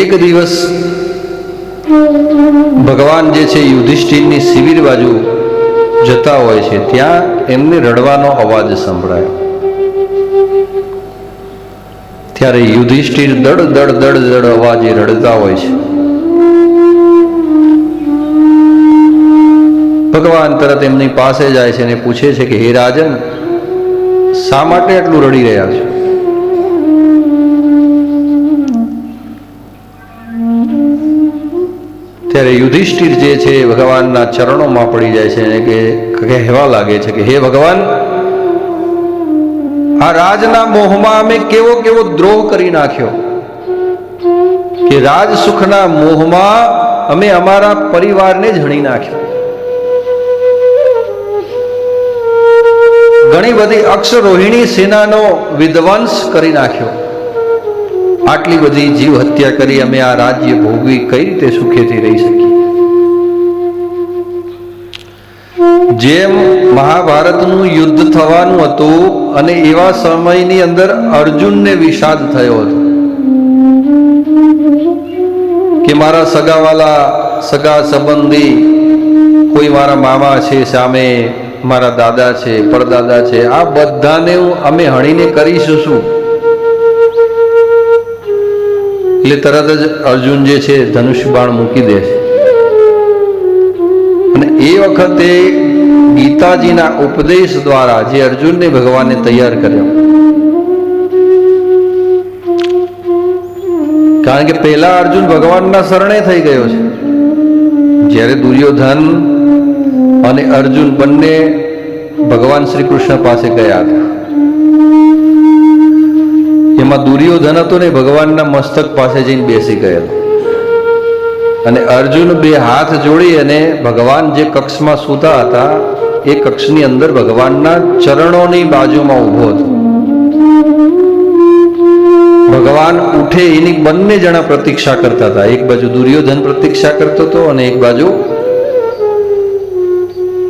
એક દિવસ ભગવાન જે છે યુધિષ્ઠિરની શિબિર બાજુ જતા હોય છે, ત્યાં એમને રડવાનો અવાજ સંભળાયો. ત્યારે યુધિષ્ઠિર દડ દડ દડ દડ અવાજે રડતા હોય છે. ભગવાન તરત એમની પાસે જાય છે અને પૂછે છે કે, હે રાજન, શા માટે આટલું રડી રહ્યા છો? ત્યારે યુધિષ્ઠિર જે છે ભગવાનના ચરણોમાં પડી જાય છે અને કે કહેવા લાગે છે કે, હે ભગવાન, આ રાજના મોહમાં અમે કેવો કેવો દ્રોહ કરી નાખ્યો કે રાજ સુખના મોહમાં અમે અમારા પરિવારને જ હણી નાખ્યો. ઘણી બધી અક્ષરોહિણી સેનાનો વિધ્વંસ કરી નાખ્યો. આટલી બધી જીવ હત્યા કરી અમે આ રાજ્ય ભોગવી કઈ રીતે સુખેથી રહી શકીએ? જેમ મહાભારતનું યુદ્ધ થવાનું હતું અને એવા સમયની અંદર અર્જુનને વિષાદ થયો હતો, કે મારા સગાવાલા, સગા સંબંધી કોઈ મારા મામા છે, સામે મારા દાદા છે, પરદાદા છે, આ બધાને અમે હણીને કરીશું શું? એટલે તરત જ અર્જુન જે છે ધનુષ બાણ મૂકી દે. છે અને એ વખતે ગીતાજીના ઉપદેશ દ્વારા જે અર્જુનને ભગવાને તૈયાર કર્યો. કારણ કે પહેલા અર્જુન ભગવાનના શરણે થઈ ગયો છે. જ્યારે દુર્યોધન અને અર્જુન બંને ભગવાન શ્રી કૃષ્ણ પાસે ગયા હતા. એમાં દુર્યોધન હતો ને ભગવાનના મસ્તક પાસે જઈને બેસી ગયેલો. અને અર્જુન બે હાથ જોડી અને ભગવાન જે કક્ષમાં સૂતા હતા, એ કક્ષની અંદર ભગવાનના ચરણોની બાજુમાં ઊભો હતો. ભગવાન ઉઠે એની બંને જણા પ્રતીક્ષા કરતા હતા. એક બાજુ દુર્યોધન પ્રતીક્ષા કરતો હતો અને એક બાજુ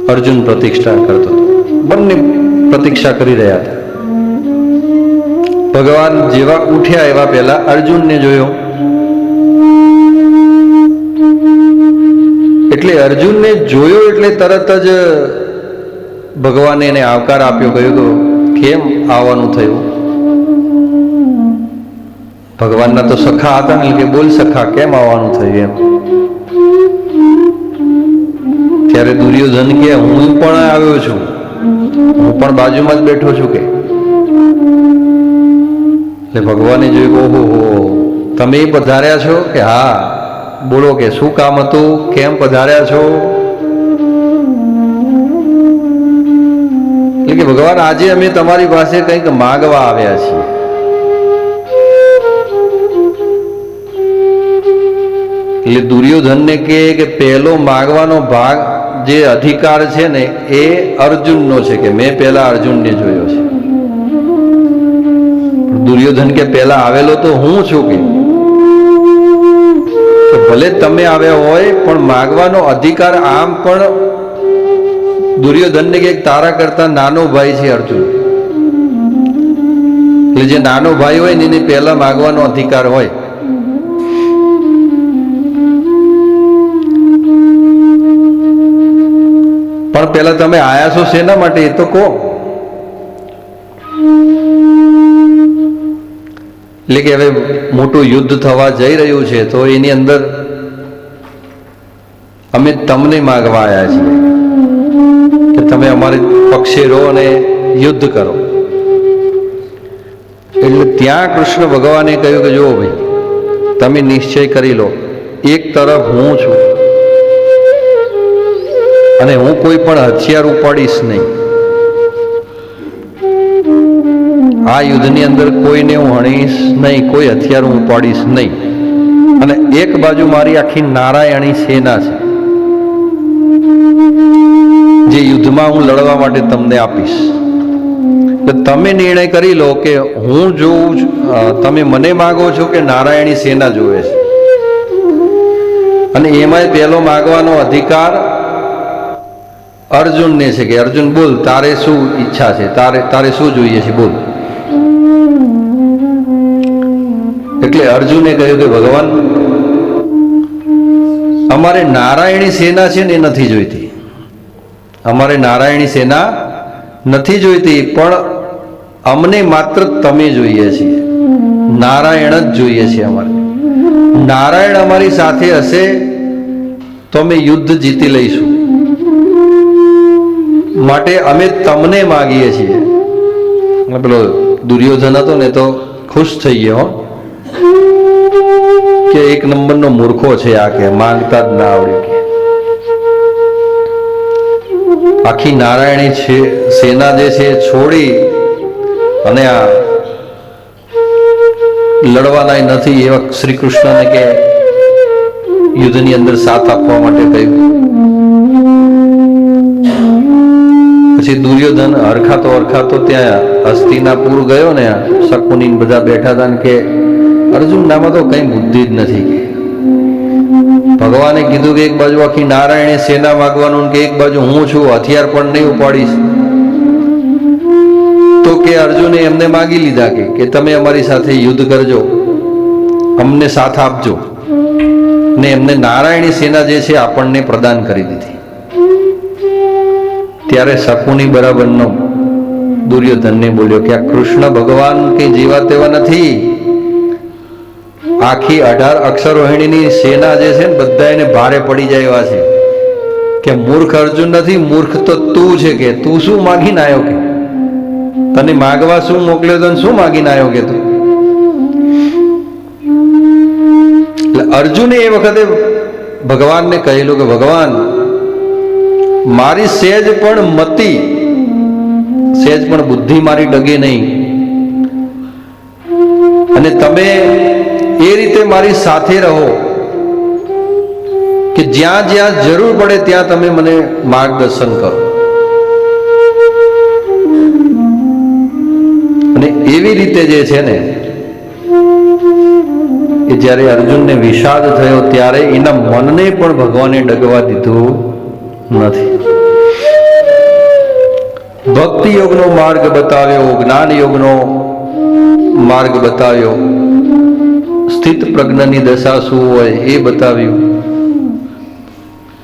અર્જુન પ્રતીક્ષા કરતો હતો. બંને પ્રતીક્ષા કરી રહ્યા હતા. ભગવાન જેવા ઉઠ્યા એવા પહેલા અર્જુનને જોયો. એટલે અર્જુનને જોયો એટલે તરત જ ભગવાને એને આવકાર આપ્યો, કહ્યું તો, કેમ આવવાનું થયું? ભગવાનના તો સખા હતા ને કે બોલ સખા, કેમ આવવાનું થયું એમ? ત્યારે દુર્યોધન કે હું પણ આવ્યો છું. હું પણ બાજુમાં જ બેઠો છું કે. એટલે ભગવાને જોયું ઓહો, હો તમે પધાર્યા છો કે, હા. બોલો કે, શું કામ હતું? કેમ પધાર્યા છો? એટલે કે, ભગવાન, આજે અમે તમારી પાસે કંઈક માગવા આવ્યા છીએ. એટલે દુર્યોધનને કે, પહેલો માગવાનો ભાગ જે અધિકાર છે ને, એ અર્જુનનો છે કે, મેં પહેલા અર્જુનને જોયો છે. દુર્યોધન કે પહેલા આવેલો તો હું છું કે? ભલે તમે આવ્યા હોય, પણ માગવાનો અધિકાર આમ પણ દુર્યોધનને કે તારા કરતા નાનો ભાઈ છે અર્જુન. એટલે જે નાનો ભાઈ હોય ને એને પહેલા માગવાનો અધિકાર હોય. પણ પહેલા તમે આયા છો, શેના માટે એ તો કહો. એટલે કે હવે મોટું યુદ્ધ થવા જઈ રહ્યું છે, તો એની અંદર અમે તમને માગવા આવ્યા છીએ કે તમે અમારે પક્ષે રહો અને યુદ્ધ કરો. એટલે ત્યાં કૃષ્ણ ભગવાને કહ્યું કે જુઓ ભાઈ, તમે નિશ્ચય કરી લો, એક તરફ હું છું અને હું કોઈ પણ હથિયાર ઉપાડીશ નહીં. આ યુદ્ધની અંદર કોઈને હું હણીશ નહીં, કોઈ હથિયાર હું ઉપાડીશ નહીં. અને એક બાજુ મારી આખી નારાયણી સેના છે, જે યુદ્ધમાં હું લડવા માટે તમને આપીશ. તો તમે નિર્ણય કરી લો કે હું જોઉં તમે મને માગો છો કે નારાયણી સેના જોવે છે. અને એમાંય પહેલો માગવાનો અધિકાર અર્જુનને છે કે અર્જુન બોલ, તારે શું ઈચ્છા છે? તારે તારે શું જોઈએ છે? બોલ. એટલે અર્જુને કહ્યું કે, ભગવાન, અમારે નારાયણી સેના છે ને એ નથી જોઈતી. અમારે નારાયણી સેના નથી જોઈતી, પણ અમને માત્ર તમે જોઈએ છીએ. નારાયણ જ જોઈએ છે અમારે. નારાયણ અમારી સાથે હશે, તો અમે યુદ્ધ જીતી લઈશું. માટે અમે તમને માગીએ છીએ. પેલો દુર્યોધન હતો ને તો ખુશ થઈ ગયો. કે એક નંબરનો મૂર્ખો છે આ કે માંગતા જ ના આવડ્યું કે. આખી નારાયણી છે, સેના જે છે છોડી અને આ લડવાના નથી એવા શ્રી કૃષ્ણને કે યુદ્ધની અંદર સાથ આપવા માટે કહ્યું. પછી દુર્યોધન હરખાતો હરખાતો ત્યાં હસ્તિનાપુર ગયો ને શકુની બધા બેઠા હતા કે અર્જુન નામાં તો કઈ બુદ્ધિ જ નથી. ભગવાને કીધું કે એક બાજુ આખી નારાયણે સેના માગવાનું કે એક બાજુ હું છું, હથિયાર પણ નહીં ઉપાડીશ. તો કે અર્જુને એમને માગી લીધા કે કે તમે અમારી સાથે યુદ્ધ કરજો. અમને સાથ આપજો. ને એમને નારાયણી સેના જે છે આપણને પ્રદાન કરી દીધી. ત્યારે શકુની બરાબરનો દુર્યોધનને બોલ્યો કે આ કૃષ્ણ ભગવાન કે જેવા તેવા નથી. આખી અઢાર અક્ષરોહિણીની સેના જે છે ને બધા એને ભારે પડી જાય એવા છે. કે મૂર્ખ અર્જુન નથી, મૂર્ખ તો તું છે કે, તું શું માગીને આવ્યો કે? તને માગવા શું મોકલ્યો તો શું માગીને આવ્યો કે તું? અર્જુને એ વખતે ભગવાનને કહેલું કે, ભગવાન, મારી સેજ પણ મતી, સેજ પણ બુદ્ધિ મારી ડગે નહીં. અને તમે એ રીતે મારી સાથે રહો કે જ્યાં જ્યાં જરૂર પડે ત્યાં તમે મને માર્ગદર્શન કરો. અને એવી રીતે જે છે ને, એ જ્યારે અર્જુનને વિષાદ થયો ત્યારે એના મનને પણ ભગવાને ડગવા દીધું નથી. ભક્તિ યોગનો માર્ગ બતાવ્યો જ્ઞાન યોગનો માર્ગ બતાવ્યો. સ્થિત પ્રજ્ઞની દશા શું હોય એ બતાવ્યું.